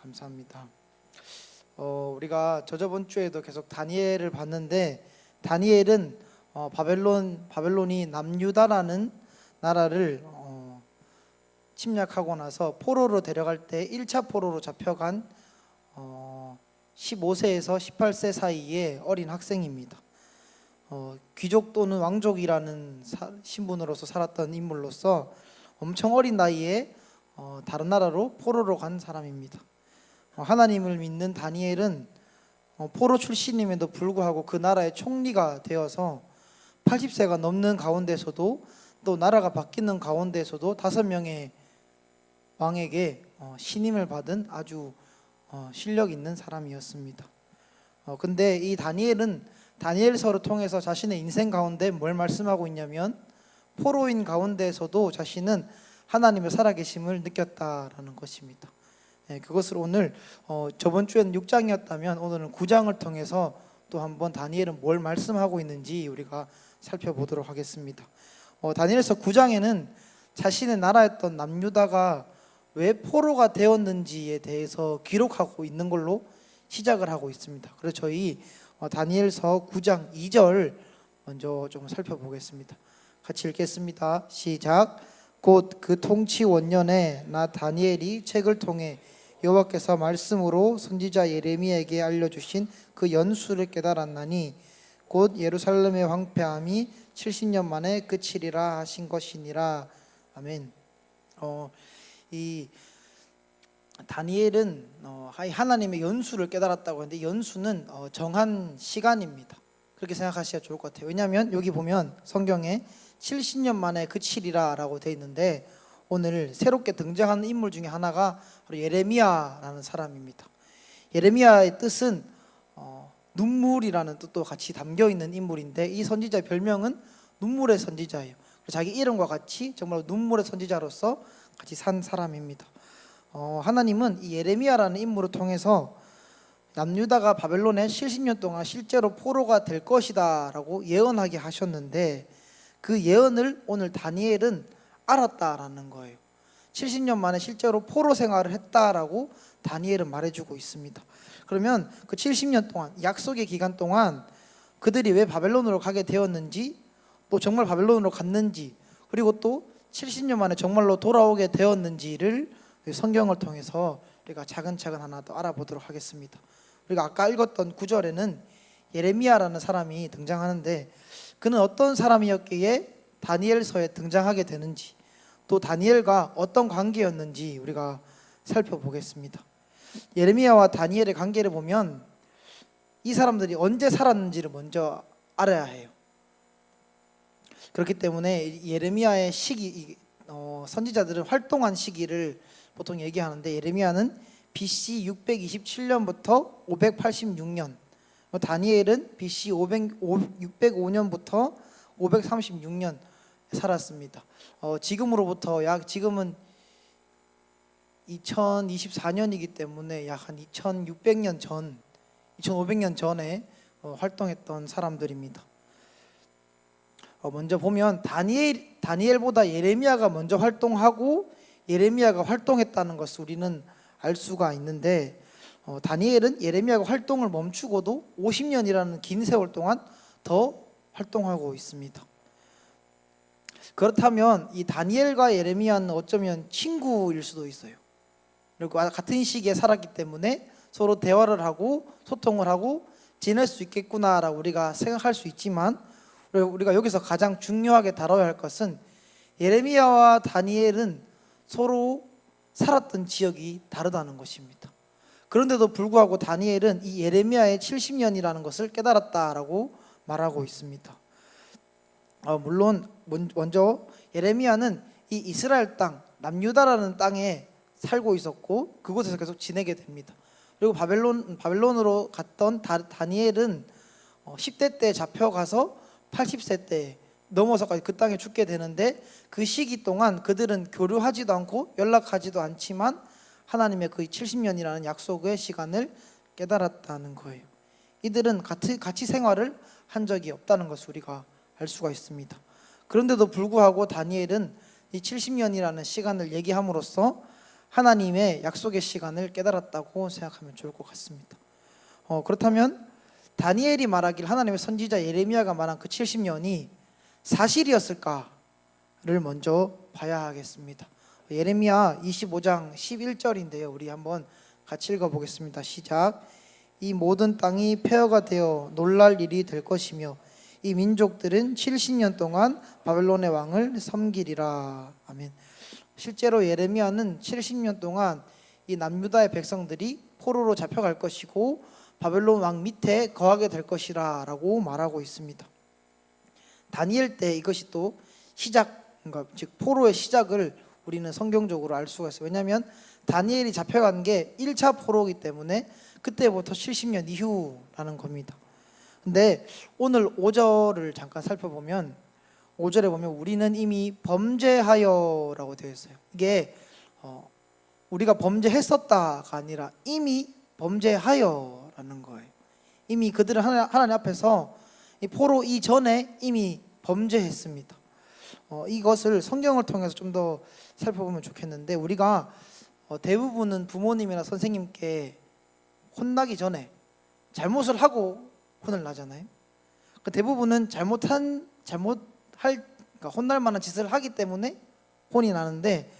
감사합니다. 어, 우리가 저저번 주에도 계속 다니엘을 봤는데 다니엘은 어, 바벨론 바벨론이 남유다라는 나라를 어, 침략하고 나서 포로로 데려갈 때 1차 포로로 잡혀간 어, 15세에서 18세 사이의 어린 학생입니다. 어, 귀족 또는 왕족이라는 사- 신분으로서 살았던 인물로서 엄청 어린 나이에 어, 다른 나라로 포로로 간 사람입니다. 어, 하나님을 믿는 다니엘은 어, 포로 출신임에도 불구하고 그 나라의 총리가 되어서 80세가 넘는 가운데서도 또 나라가 바뀌는 가운데서도 다섯 명의 왕에게 어, 신임을 받은 아주 어, 실력 있는 사람이었습니다. 어, 근데 이 다니엘은 다니엘서를 통해서 자신의 인생 가운데 뭘 말씀하고 있냐면 포로인 가운데서도 자신은 하나님의 살아계심을 느꼈다라는 것입니다. 예, 그것을 오늘 어, 저번 주에는 6장이었다면 오늘은 9장을 통해서 또 한번 다니엘은 뭘 말씀하고 있는지 우리가 살펴보도록 하겠습니다. 어, 다니엘서 9장에는 자신의 나라였던 남유다가 왜 포로가 되었는지에 대해서 기록하고 있는 걸로 시작을 하고 있습니다. 그래서 저희 어, 다니엘서 9장 2절 먼저 좀 살펴보겠습니다. 같이 읽겠습니다. 시작. 곧 그 통치 원년에 나 다니엘이 책을 통해 여호와께서 말씀으로 선지자 예레미야에게 알려주신 그 연수를 깨달았나니 곧 예루살렘의 황폐함이 70년 만에 끝이리라 하신 것이니라. 아멘. 어, 이 다니엘은 어, 하- 하나님의 연수를 깨달았다고 하는데 연수는 어, 정한 시간입니다. 그렇게 생각하셔야 좋을 것 같아요. 왜냐하면 여기 보면 성경에 70년 만에 그치리라라고 돼 있는데 오늘 새롭게 등장하는 인물 중에 하나가 바로 예레미야라는 사람입니다. 예레미야의 뜻은 어, 눈물이라는 뜻도 같이 담겨 있는 인물인데 이 선지자의 별명은 눈물의 선지자예요. 자기 이름과 같이 정말 눈물의 선지자로서 같이 산 사람입니다. 어, 하나님은 이 예레미야라는 인물을 통해서 남유다가 바벨론에 70년 동안 실제로 포로가 될 것이다라고 예언하게 하셨는데 그 예언을 오늘 다니엘은 알았다라는 거예요. 70년 만에 실제로 포로 생활을 했다라고 다니엘은 말해주고 있습니다. 그러면 그 70년 동안 약속의 기간 동안 그들이 왜 바벨론으로 가게 되었는지 또 정말 바벨론으로 갔는지 그리고 또 70년 만에 정말로 돌아오게 되었는지를 성경을 통해서 우리가 차근차근 하나 더 알아보도록 하겠습니다. 우리가 아까 읽었던 구절에는 예레미야라는 사람이 등장하는데 그는 어떤 사람이었기에 다니엘서에 등장하게 되는지 또 다니엘과 어떤 관계였는지 우리가 살펴보겠습니다. 예레미야와 다니엘의 관계를 보면 이 사람들이 언제 살았는지를 먼저 알아야 해요. 그렇기 때문에 예레미야의 시기 이- 어, 선지자들은 활동한 시기를 보통 얘기하는데 예레미야는 BC 627년부터 586년, 뭐 다니엘은 BC 500, 605년부터 536년 살았습니다. 어, 지금으로부터 약 지금은 2024년이기 때문에 약 한 2600년 전, 2500년 전에 어, 활동했던 사람들입니다. 어, 먼저 보면 다니엘 다니엘보다 예레미야가 먼저 활동하고 예레미야가 활동했다는 것을 우리는 알 수가 있는데 어, 다니엘은 예레미야가 활동을 멈추고도 50년이라는 긴 세월 동안 더 활동하고 있습니다. 그렇다면 이 다니엘과 예레미야는 어쩌면 친구일 수도 있어요. 그리고 같은 시기에 살았기 때문에 서로 대화를 하고 소통을 하고 지낼 수 있겠구나라고 우리가 생각할 수 있지만 우리가 여기서 가장 중요하게 다뤄야 할 것은 예레미야와 다니엘은 서로 살았던 지역이 다르다는 것입니다. 그런데도 불구하고 다니엘은 이 예레미야의 70년이라는 것을 깨달았다라고 말하고 있습니다. 어, 물론 먼- 먼저 예레미야는 이 이스라엘 땅 남유다라는 땅에 살고 있었고 그곳에서 계속 지내게 됩니다. 그리고 바벨론 바벨론으로 갔던 다, 다니엘은 어, 10대 때 잡혀가서 80세 때 넘어서까지 그 땅에 죽게 되는데 그 시기 동안 그들은 교류하지도 않고 연락하지도 않지만 하나님의 그 70년이라는 약속의 시간을 깨달았다는 거예요. 이들은 같이 같이 생활을 한 적이 없다는 것을 우리가 알 수가 있습니다. 그런데도 불구하고 다니엘은 이 70년이라는 시간을 얘기함으로써 하나님의 약속의 시간을 깨달았다고 생각하면 좋을 것 같습니다. 어, 그렇다면 다니엘이 말하길 하나님의 선지자 예레미야가 말한 그 70년이 사실이었을까를 먼저 봐야 하겠습니다. 예레미야 25장 11절인데요. 우리 한번 같이 읽어 보겠습니다. 시작. 이 모든 땅이 폐허가 되어 놀랄 일이 될 것이며 이 민족들은 70년 동안 바벨론의 왕을 섬기리라. 아멘. 실제로 예레미야는 70년 동안 이 남유다의 백성들이 포로로 잡혀갈 것이고 바벨론 왕 밑에 거하게 될 것이라라고 말하고 있습니다. 다니엘 때 이것이 또 시작, 그러니까 즉 포로의 시작을 우리는 성경적으로 알 수가 있어요. 왜냐하면 다니엘이 잡혀간 게 1차 포로이기 때문에 그때부터 70년 이후라는 겁니다. 근데 오늘 5절을 잠깐 살펴보면 5절에 보면 우리는 이미 범죄하여라고 되어 있어요. 이게 어, 우리가 범죄했었다가 아니라 이미 범죄하여라는 거예요. 이미 그들은 하나- 하나님 앞에서 이 포로 이전에 이미 범죄했습니다. 어, 이것을 성경을 통해서 좀 더 살펴보면 좋겠는데 우리가 어, 대부분은 부모님이나 선생님께 혼나기 전에 잘못을 하고 혼을 나잖아요. 그 대부분은 잘못한 잘못할 그러니까 혼날 만한 짓을 하기 때문에 혼이 나는데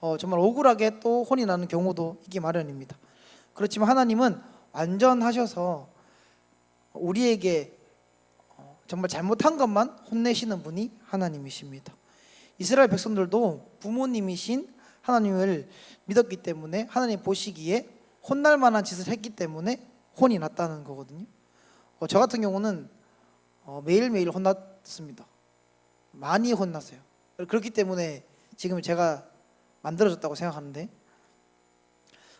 어, 정말 억울하게 또 혼이 나는 경우도 있기 마련입니다. 그렇지만 하나님은 완전하셔서 우리에게 어, 정말 잘못한 것만 혼내시는 분이 하나님이십니다. 이스라엘 백성들도 부모님이신 하나님을 믿었기 때문에 하나님 보시기에 혼날 만한 짓을 했기 때문에 혼이 났다는 거거든요. 어, 저 같은 경우는 어, 매일매일 혼났습니다. 많이 혼났어요. 그렇기 때문에 지금 제가 만들어졌다고 생각하는데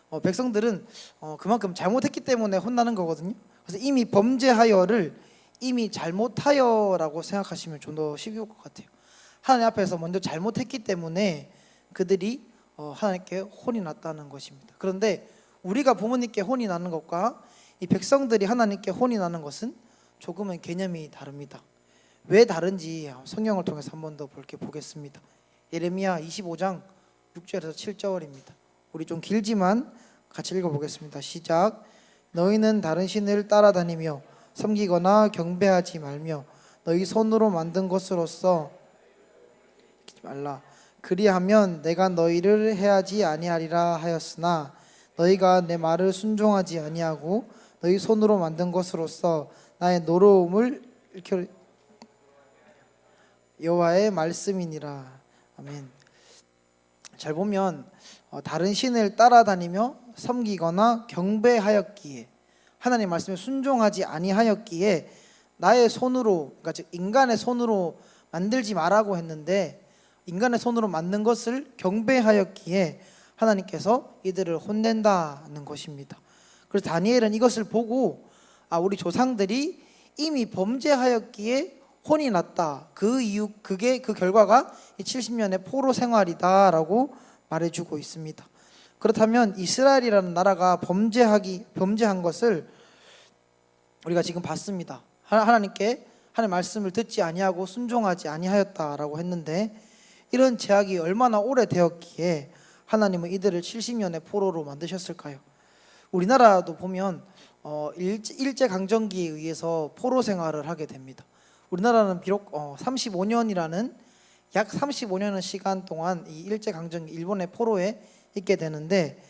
어, 백성들은 어, 그만큼 잘못했기 때문에 혼나는 거거든요. 그래서 이미 범죄하여를 이미 잘못하여라고 생각하시면 좀 더 쉬울 것 같아요. 하나님 앞에서 먼저 잘못했기 때문에 그들이 어, 하나님께 혼이 났다는 것입니다. 그런데 우리가 부모님께 혼이 나는 것과 이 백성들이 하나님께 혼이 나는 것은 조금은 개념이 다릅니다. 왜 다른지 성경을 통해서 한 번 더 볼게 보겠습니다. 예레미야 25장 6절에서 7절입니다. 우리 좀 길지만 같이 읽어보겠습니다. 시작. 너희는 다른 신을 따라다니며 섬기거나 경배하지 말며 너희 손으로 만든 것으로서 말라. 그리하면 내가 너희를 해하지 아니하리라 하였으나 너희가 내 말을 순종하지 아니하고 너희 손으로 만든 것으로서 나의 노로움을 일으켜 여호와의 말씀이니라. 아멘. 잘 보면 어, 다른 신을 따라다니며 섬기거나 경배하였기에 하나님 말씀에 순종하지 아니하였기에 나의 손으로 그러니까 즉 인간의 손으로 만들지 말라고 했는데 인간의 손으로 만든 것을 경배하였기에 하나님께서 이들을 혼낸다는 것입니다. 그래서 다니엘은 이것을 보고 아 우리 조상들이 이미 범죄하였기에 혼이 났다. 그 이유 그게 그 결과가 이 70년의 포로 생활이다라고 말해주고 있습니다. 그렇다면 이스라엘이라는 나라가 범죄하기 범죄한 것을 우리가 지금 봤습니다. 하- 하나님께 하나님 말씀을 듣지 아니하고 순종하지 아니하였다라고 했는데 이런 제약이 얼마나 오래 되었기에 하나님은 이들을 70년의 포로로 만드셨을까요? 우리나라도 보면 어, 일제, 일제 강점기에 의해서 포로 생활을 하게 됩니다. 우리나라는 비록 어, 35년이라는 약 35년의 시간 동안 이 일제 강점기 일본의 포로에 있게 되는데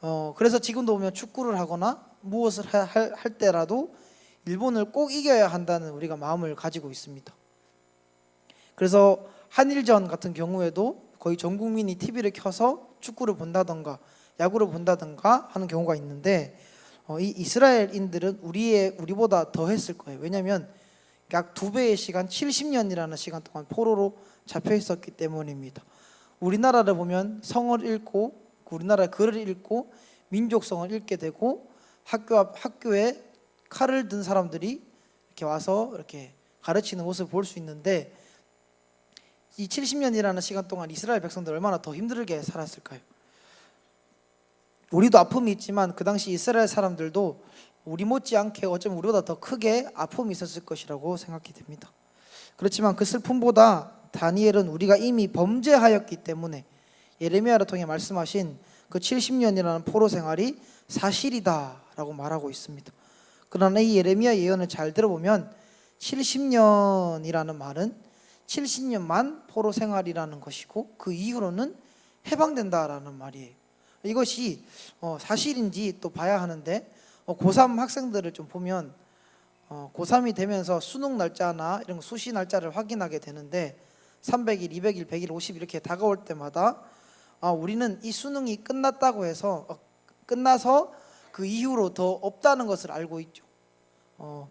어, 그래서 지금도 보면 축구를 하거나 무엇을 하- 할, 할 때라도 일본을 꼭 이겨야 한다는 우리가 마음을 가지고 있습니다. 그래서 한일전 같은 경우에도 거의 전 국민이 TV를 켜서 축구를 본다던가 야구를 본다던가 하는 경우가 있는데 어, 이 이스라엘인들은 우리의 우리보다 더 했을 거예요. 왜냐하면 약 두 배의 시간, 70년이라는 시간 동안 포로로 잡혀 있었기 때문입니다. 우리나라를 보면 성을 읽고 그 우리나라 글을 읽고 민족성을 읽게 되고 학교 앞 학교에 칼을 든 사람들이 이렇게 와서 이렇게 가르치는 모습을 볼 수 있는데 이 70년이라는 시간 동안 이스라엘 백성들 얼마나 더 힘들게 살았을까요? 우리도 아픔이 있지만 그 당시 이스라엘 사람들도 우리 못지않게 어쩌면 우리보다 더 크게 아픔이 있었을 것이라고 생각이 됩니다. 그렇지만 그 슬픔보다 다니엘은 우리가 이미 범죄하였기 때문에 예레미야를 통해 말씀하신 그 70년이라는 포로 생활이 사실이다라고 말하고 있습니다. 그러나 이 예레미야 예언을 잘 들어보면 70년이라는 말은 70년만 포로 생활이라는 것이고 그 이후로는 해방된다라는 말이에요. 이것이 어, 사실인지 또 봐야 하는데 어, 고3 학생들을 좀 보면 어, 고3이 되면서 수능 날짜나 이런 거 수시 날짜를 확인하게 되는데 300일, 200일, 100일, 50일 이렇게 다가올 때마다 아, 우리는 이 수능이 끝났다고 해서 어, 끝나서 그 이후로 더 없다는 것을 알고 있죠. 어,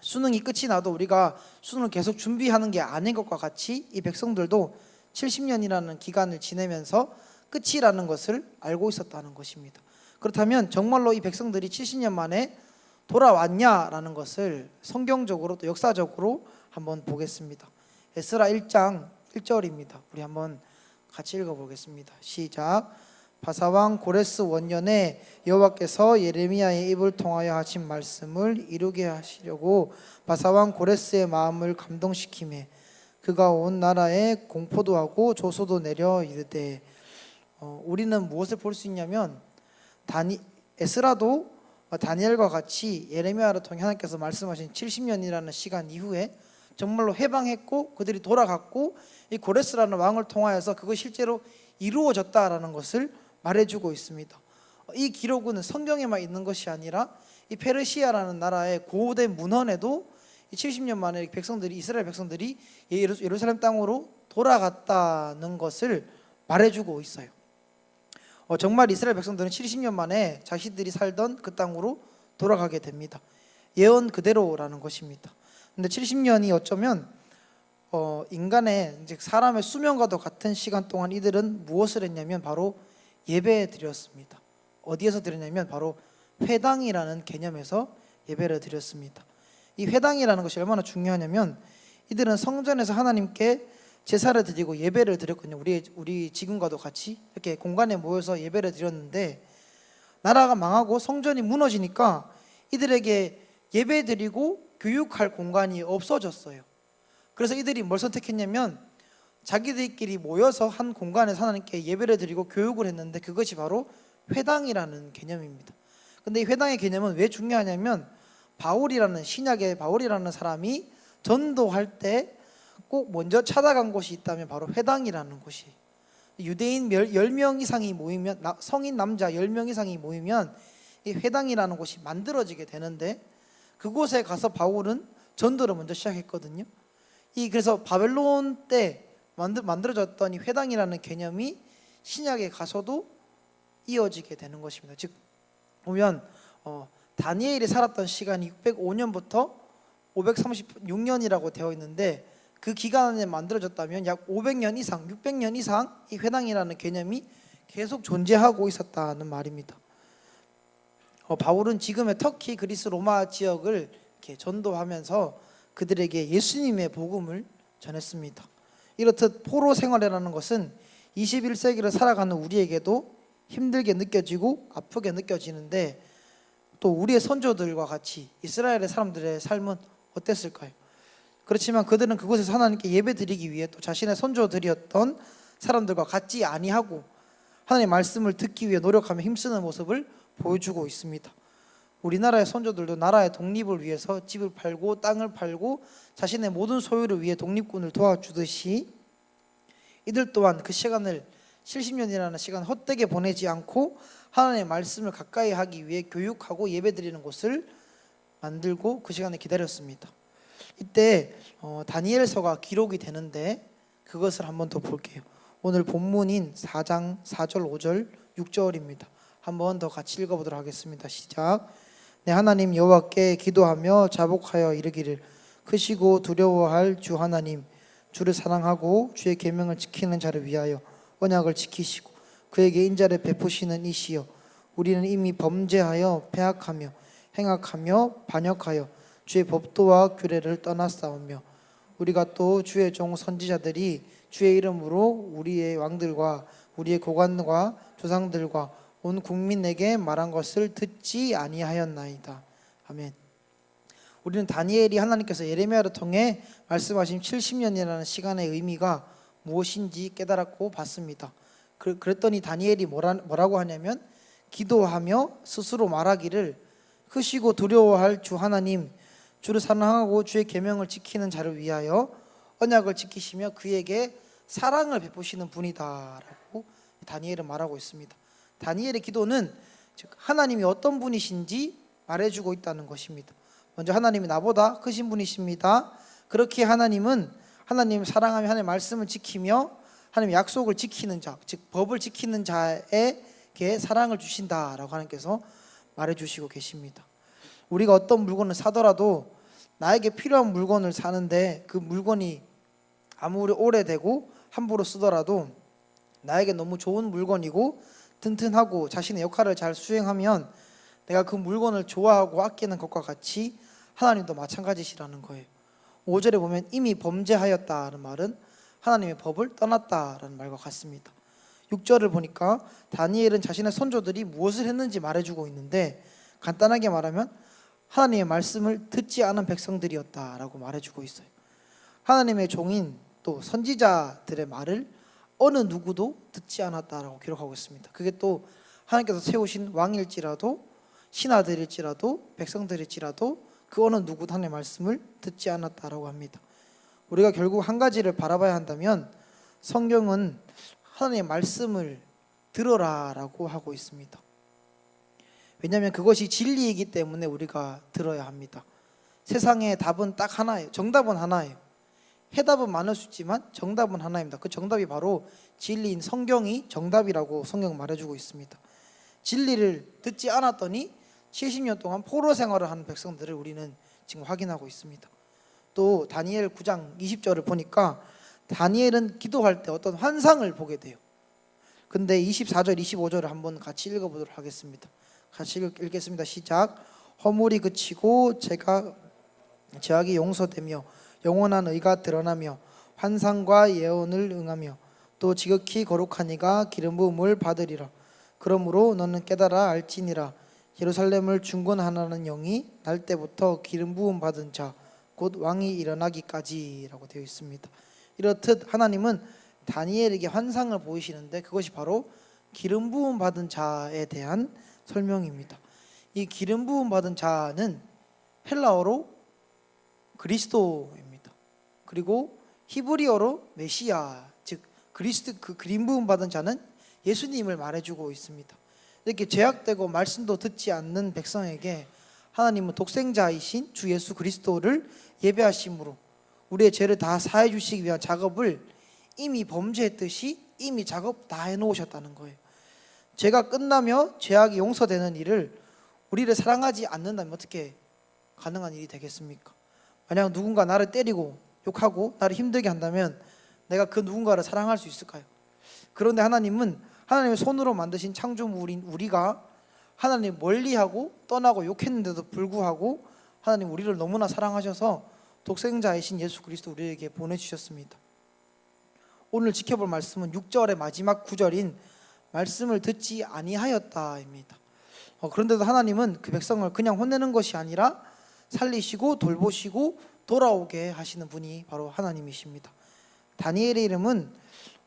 수능이 끝이 나도 우리가 수능을 계속 준비하는 게 아닌 것과 같이 이 백성들도 70년이라는 기간을 지내면서 끝이라는 것을 알고 있었다는 것입니다. 그렇다면 정말로 이 백성들이 70년 만에 돌아왔냐라는 것을 성경적으로 또 역사적으로 한번 보겠습니다. 에스라 1장 1절입니다. 우리 한번 같이 읽어보겠습니다. 시작. 바사왕 고레스 원년에 여호와께서 예레미야의 입을 통하여 하신 말씀을 이루게 하시려고 바사왕 고레스의 마음을 감동시키매 그가 온 나라에 공포도 하고 조소도 내려 이르되 어, 우리는 무엇을 볼 수 있냐면 다니 에스라도 다니엘과 같이 예레미야를 통해 하나님께서 말씀하신 70년이라는 시간 이후에 정말로 해방했고 그들이 돌아갔고 이 고레스라는 왕을 통하여서 그것이 실제로 이루어졌다라는 것을 말해주고 있습니다. 이 기록은 성경에만 있는 것이 아니라 이 페르시아라는 나라의 고대 문헌에도 이 70년 만에 백성들이 이스라엘 백성들이 예루- 예루살렘 땅으로 돌아갔다는 것을 말해주고 있어요. 어, 정말 이스라엘 백성들은 70년 만에 자신들이 살던 그 땅으로 돌아가게 됩니다. 예언 그대로라는 것입니다. 근데 70년이 어쩌면 어, 인간의 이제 사람의 수명과도 같은 시간 동안 이들은 무엇을 했냐면 바로 예배 드렸습니다. 어디에서 드렸냐면 바로 회당이라는 개념에서 예배를 드렸습니다. 이 회당이라는 것이 얼마나 중요하냐면 이들은 성전에서 하나님께 제사를 드리고 예배를 드렸거든요. 우리 우리 지금과도 같이 이렇게 공간에 모여서 예배를 드렸는데 나라가 망하고 성전이 무너지니까 이들에게 예배 드리고 교육할 공간이 없어졌어요. 그래서 이들이 뭘 선택했냐면 자기들끼리 모여서 한 공간에서 하나님께 예배를 드리고 교육을 했는데 그것이 바로 회당이라는 개념입니다. 근데 이 회당의 개념은 왜 중요하냐면 바울이라는 신약의 바울이라는 사람이 전도할 때 꼭 먼저 찾아간 곳이 있다면 바로 회당이라는 곳이 유대인 10명 이상이 모이면 나- 성인 남자 10명 이상이 모이면 이 회당이라는 곳이 만들어지게 되는데 그곳에 가서 바울은 전도를 먼저 시작했거든요. 이 그래서 바벨론 때 만들, 만들어졌던 이 회당이라는 개념이 신약에 가서도 이어지게 되는 것입니다. 즉 보면 어, 다니엘이 살았던 시간이 605년부터 536년이라고 되어 있는데 그 기간에 만들어졌다면 약 500년 이상, 600년 이상 이 회당이라는 개념이 계속 존재하고 있었다는 말입니다. 어, 바울은 지금의 터키, 그리스, 로마 지역을 전도하면서 그들에게 예수님의 복음을 전했습니다. 이렇듯 포로 생활이라는 것은 21세기를 살아가는 우리에게도 힘들게 느껴지고 아프게 느껴지는데 또 우리의 선조들과 같이 이스라엘의 사람들의 삶은 어땠을까요? 그렇지만 그들은 그곳에서 하나님께 예배드리기 위해 또 자신의 선조들이었던 사람들과 같지 아니하고 하나님의 말씀을 듣기 위해 노력하며 힘쓰는 모습을 보여주고 있습니다. 우리나라의 선조들도 나라의 독립을 위해서 집을 팔고 땅을 팔고 자신의 모든 소유를 위해 독립군을 도와주듯이 이들 또한 그 시간을 70년이라는 시간 헛되게 보내지 않고 하나님의 말씀을 가까이 하기 위해 교육하고 예배드리는 곳을 만들고 그 시간을 기다렸습니다. 이때 어, 다니엘서가 기록이 되는데 그것을 한번 더 볼게요. 오늘 본문인 4장 4절 5절 6절입니다. 한번 더 같이 읽어보도록 하겠습니다. 시작. 내 하나님 여호와께 기도하며 자복하여 이르기를 크시고 두려워할 주 하나님 주를 사랑하고 주의 계명을 지키는 자를 위하여 언약을 지키시고 그에게 인자를 베푸시는 이시여 우리는 이미 범죄하여 패악하며 행악하며 반역하여 주의 법도와 규례를 떠났사오며 우리가 또 주의 종 선지자들이 주의 이름으로 우리의 왕들과 우리의 고관과 조상들과 온 국민에게 말한 것을 듣지 아니하였나이다. 아멘. 우리는 다니엘이 하나님께서 예레미야를 통해 말씀하신 70년이라는 시간의 의미가 무엇인지 깨달았고 봤습니다. 그- 그랬더니 다니엘이 뭐라, 뭐라고 하냐면 기도하며 스스로 말하기를 크시고 두려워할 주 하나님 주를 사랑하고 주의 계명을 지키는 자를 위하여 언약을 지키시며 그에게 사랑을 베푸시는 분이다라고 다니엘은 말하고 있습니다. 다니엘의 기도는 즉 하나님이 어떤 분이신지 말해주고 있다는 것입니다. 먼저 하나님이 나보다 크신 분이십니다. 그렇게 하나님은 하나님 사랑하며 하나님의 말씀을 지키며 하나님의 약속을 지키는 자, 즉 법을 지키는 자에게 사랑을 주신다라고 하나님께서 말해주시고 계십니다. 우리가 어떤 물건을 사더라도 나에게 필요한 물건을 사는데 그 물건이 아무리 오래되고 함부로 쓰더라도 나에게 너무 좋은 물건이고 튼튼하고 자신의 역할을 잘 수행하면 내가 그 물건을 좋아하고 아끼는 것과 같이 하나님도 마찬가지시라는 거예요. 5절에 보면 이미 범죄하였다는 말은 하나님의 법을 떠났다라는 말과 같습니다. 6절을 보니까 다니엘은 자신의 선조들이 무엇을 했는지 말해주고 있는데 간단하게 말하면 하나님의 말씀을 듣지 않은 백성들이었다라고 말해주고 있어요. 하나님의 종인 또 선지자들의 말을 어느 누구도 듣지 않았다라고 기록하고 있습니다. 그게 또 하나님께서 세우신 왕일지라도 신하들일지라도 백성들일지라도 그 어느 누구도 하나님의 말씀을 듣지 않았다라고 합니다. 우리가 결국 한 가지를 바라봐야 한다면 성경은 하나님의 말씀을 들어라라고 하고 있습니다. 왜냐하면 그것이 진리이기 때문에 우리가 들어야 합니다. 세상의 답은 딱 하나예요. 정답은 하나예요. 해답은 많을 수 있지만 정답은 하나입니다. 그 정답이 바로 진리인 성경이 정답이라고 성경 말해주고 있습니다. 진리를 듣지 않았더니 70년 동안 포로 생활을 하는 백성들을 우리는 지금 확인하고 있습니다. 또 다니엘 9장 20절을 보니까 다니엘은 기도할 때 어떤 환상을 보게 돼요. 근데 24절, 25절을 한번 같이 읽어보도록 하겠습니다. 같이 읽- 읽겠습니다. 시작. 허물이 그치고 제가 제약이 용서되며 영원한 의가 드러나며 환상과 예언을 응하며 또 지극히 거룩한 이가 기름 부음을 받으리라. 그러므로 너는 깨달아 알지니라. 예루살렘을 중건하라는 영이 날 때부터 기름 부음 받은 자 곧 왕이 일어나기까지라고 되어 있습니다. 이렇듯 하나님은 다니엘에게 환상을 보이시는데 그것이 바로 기름 부음 받은 자에 대한 설명입니다. 이 기름 부음 받은 자는 헬라어로 그리스도입니다. 그리고 히브리어로 메시아 즉 그리스도 그 기름 부음 받은 자는 예수님을 말해주고 있습니다. 이렇게 죄악되고 말씀도 듣지 않는 백성에게 하나님은 독생자이신 주 예수 그리스도를 예배하심으로 우리의 죄를 다 사해 주시기 위한 작업을 이미 범죄했듯이 이미 작업 다 해놓으셨다는 거예요. 죄가 끝나며 죄악이 용서되는 일을 우리를 사랑하지 않는다면 어떻게 가능한 일이 되겠습니까? 만약 누군가 나를 때리고 욕하고 나를 힘들게 한다면 내가 그 누군가를 사랑할 수 있을까요? 그런데 하나님은 하나님의 손으로 만드신 창조물인 우리가 하나님 멀리하고 떠나고 욕했는데도 불구하고 하나님 우리를 너무나 사랑하셔서 독생자이신 예수 그리스도 우리에게 보내주셨습니다. 오늘 지켜볼 말씀은 6절의 마지막 구절인 말씀을 듣지 아니하였다입니다. 어, 그런데도 하나님은 그 백성을 그냥 혼내는 것이 아니라 살리시고 돌보시고 돌아오게 하시는 분이 바로 하나님이십니다. 다니엘의 이름은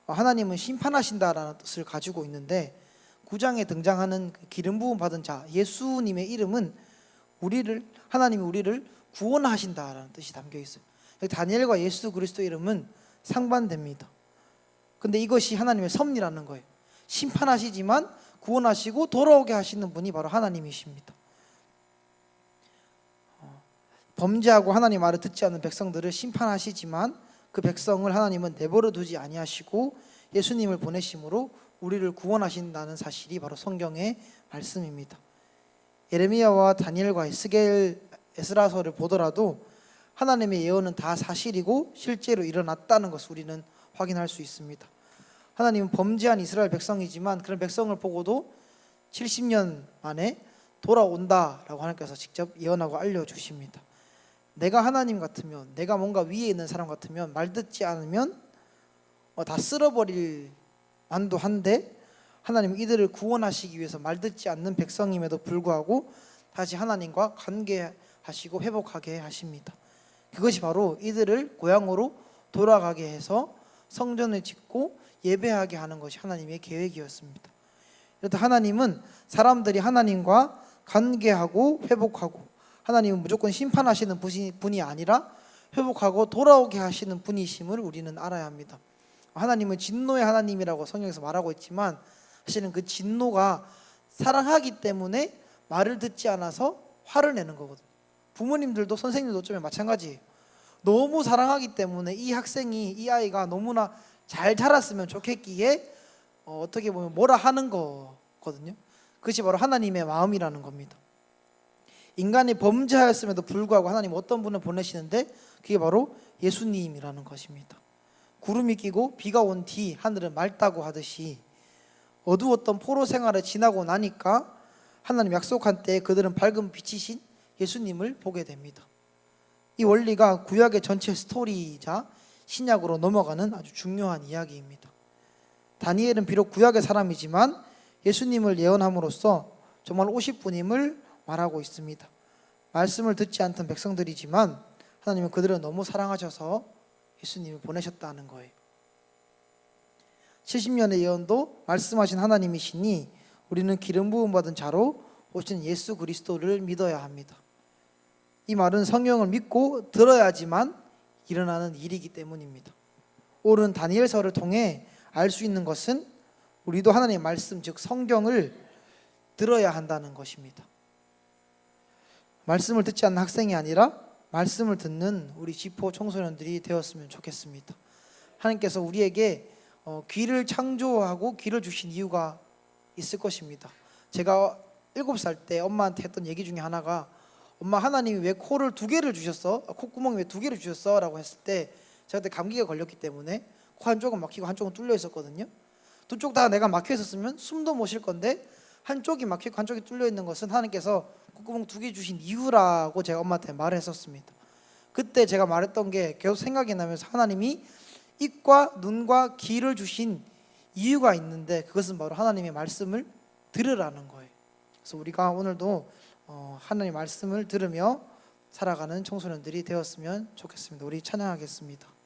어, 하나님은 심판하신다라는 뜻을 가지고 있는데 9장에 등장하는 그 기름 부음 받은 자 예수님의 이름은 우리를 하나님이 우리를 구원하신다라는 뜻이 담겨 있어요. 다니엘과 예수 그리스도 이름은 상반됩니다. 근데 이것이 하나님의 섭리라는 거예요. 심판하시지만 구원하시고 돌아오게 하시는 분이 바로 하나님이십니다. 어, 범죄하고 하나님 말을 듣지 않는 백성들을 심판하시지만 그 백성을 하나님은 내버려 두지 아니하시고 예수님을 보내심으로 우리를 구원하신다는 사실이 바로 성경의 말씀입니다. 예레미야와 다니엘과 에스겔 에스라서를 보더라도 하나님의 예언은 다 사실이고 실제로 일어났다는 것을 우리는 확인할 수 있습니다. 하나님은 범죄한 이스라엘 백성이지만 그런 백성을 보고도 70년 만에 돌아온다라고 하나님께서 직접 예언하고 알려 주십니다. 내가 하나님 같으면 내가 뭔가 위에 있는 사람 같으면 말 듣지 않으면 어, 다 쓸어버릴 만도 한데 하나님 이들을 구원하시기 위해서 말 듣지 않는 백성임에도 불구하고 다시 하나님과 관계하시고 회복하게 하십니다. 그것이 바로 이들을 고향으로 돌아가게 해서 성전을 짓고 예배하게 하는 것이 하나님의 계획이었습니다. 이렇다 하나님은 사람들이 하나님과 관계하고 회복하고 하나님은 무조건 심판하시는 분이, 아니라 회복하고 돌아오게 하시는 분이심을 우리는 알아야 합니다. 하나님은 진노의 하나님이라고 성경에서 말하고 있지만 사실은 그 진노가 사랑하기 때문에 말을 듣지 않아서 화를 내는 거거든요. 부모님들도 선생님도 어쩌면 마찬가지예요. 너무 사랑하기 때문에 이 학생이 이 아이가 너무나 잘 자랐으면 좋겠기에 어, 어떻게 보면 뭐라 하는 거거든요. 그것이 바로 하나님의 마음이라는 겁니다. 인간이 범죄하였음에도 불구하고 하나님 어떤 분을 보내시는데 그게 바로 예수님이라는 것입니다. 구름이 끼고 비가 온 뒤 하늘은 맑다고 하듯이 어두웠던 포로 생활을 지나고 나니까 하나님 약속한 때에 그들은 밝은 빛이신 예수님을 보게 됩니다. 이 원리가 구약의 전체 스토리이자 신약으로 넘어가는 아주 중요한 이야기입니다. 다니엘은 비록 구약의 사람이지만 예수님을 예언함으로써 정말 50분임을 말하고 있습니다. 말씀을 듣지 않던 백성들이지만 하나님은 그들을 너무 사랑하셔서 예수님을 보내셨다는 거예요. 70년의 예언도 말씀하신 하나님이시니 우리는 기름 부음 받은 자로 오신 예수 그리스도를 믿어야 합니다. 이 말은 성경을 믿고 들어야지만 일어나는 일이기 때문입니다. 옳은 다니엘서를 통해 알 수 있는 것은 우리도 하나님의 말씀 즉 성경을 들어야 한다는 것입니다. 말씀을 듣지 않는 학생이 아니라 말씀을 듣는 우리 지포 청소년들이 되었으면 좋겠습니다. 하나님께서 우리에게 어, 귀를 창조하고 귀를 주신 이유가 있을 것입니다. 제가 일곱 살때 엄마한테 했던 얘기 중에 하나가 엄마 하나님이 왜 코를 두 개를 주셨어? 아, 콧구멍이 왜 두 개를 주셨어? 라고 했을 때 제가 그때 감기가 걸렸기 때문에 코 한쪽은 막히고 한쪽은 뚫려 있었거든요. 두 쪽 다 내가 막혀 있었으면 숨도 못 쉴 건데 한쪽이 막히고 한쪽이 뚫려 있는 것은 하나님께서 콧구멍 두 개 주신 이유라고 제가 엄마한테 말을 했었습니다. 그때 제가 말했던 게 계속 생각이 나면서 하나님이 입과 눈과 귀를 주신 이유가 있는데 그것은 바로 하나님의 말씀을 들으라는 거예요. 그래서 우리가 오늘도 어, 하나님의 말씀을 들으며 살아가는 청소년들이 되었으면 좋겠습니다. 우리 찬양하겠습니다.